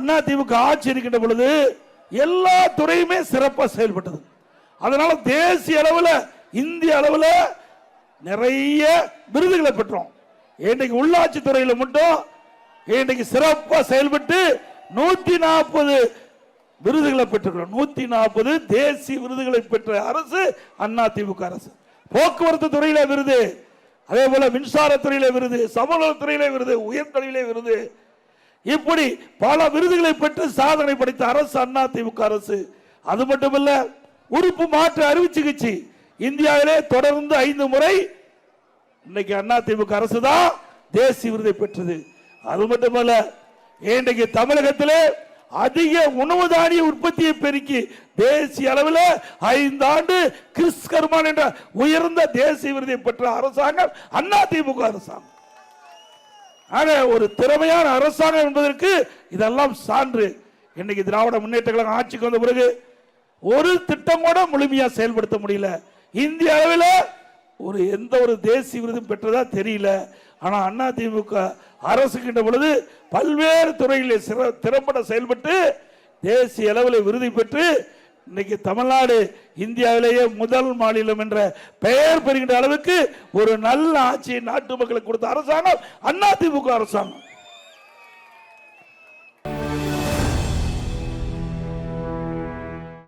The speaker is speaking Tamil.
அண்ணா திமுக ஆட்சி இருக்கின்ற பொழுது எல்லா துறையுமே சிறப்பாக செயல்பட்டது. அதனால தேசிய அளவில் இந்திய அளவில் நிறைய விருதுகளை பெற்றோம். இன்றைக்கு உள்ளாட்சி துறையில் மட்டும் இன்றைக்கு சிறப்பாக செயல்பட்டு நூற்றி நாற்பது விருதுகளை பெற்றுக்கிறோம். நூற்றி நாற்பது தேசிய விருதுகளை பெற்ற அரசு அண்ணா திமுக அரசு. போக்குவரத்து துறையில் விருது அதே போல மின்சாரத்துறையில விருது சமநல துறையில விருது உயர்கல்வியிலே விருது இப்படி பல விருதுகளை பெற்று சாதனை படைத்த அரசு அண்ணா திமுக அரசு. அது மட்டுமல்ல உறுப்பு மாற்று அறுவை சிகிச்சை. இந்தியாவிலே தொடர்ந்து ஐந்து முறை இன்னைக்கு அண்ணா திமுக அரசு தான் தேசிய விருதை பெற்றது. அது மட்டுமல்ல இன்றைக்கு தமிழகத்திலே அதிக உணவு தானிய உற்பத்தியை பெருக்கி தேசிய அளவில் ஐந்து ஆண்டு கிறிஸ் கர்மான் என்ற உயர்ந்த தேசிய விருதை பெற்ற அரசாங்கம் அண்ணா திமுக அரசாங்கம். ஆக ஒரு திறமையான அரசாங்கம் என்பதற்கு இதெல்லாம் சான்று. இன்னைக்கு திராவிட முன்னேற்ற கழகம் ஆட்சிக்கு வந்த பிறகு ஒரு திட்டம் கூட முழுமையாக செயல்படுத்த முடியல. இந்திய அளவில் ஒரு எந்த ஒரு தேசிய விருதும் பெற்றதா தெரியல. ஆனால் அண்ணா திமுக அரசுகின்ற பொழுது பல்வேறு துறைகளில் சிற- திறம்பட செயல்பட்டு தேசிய அளவில் விருது பெற்று இன்னைக்கு தமிழ்நாடு இந்தியாவிலேயே முதல் மாநிலம் என்ற பெயர் பெறுகின்ற அளவுக்கு ஒரு நல்ல ஆட்சியை நாட்டு மக்களுக்கு கொடுத்த அரசாங்கம் அண்ணா திமுக அரசாங்கம்.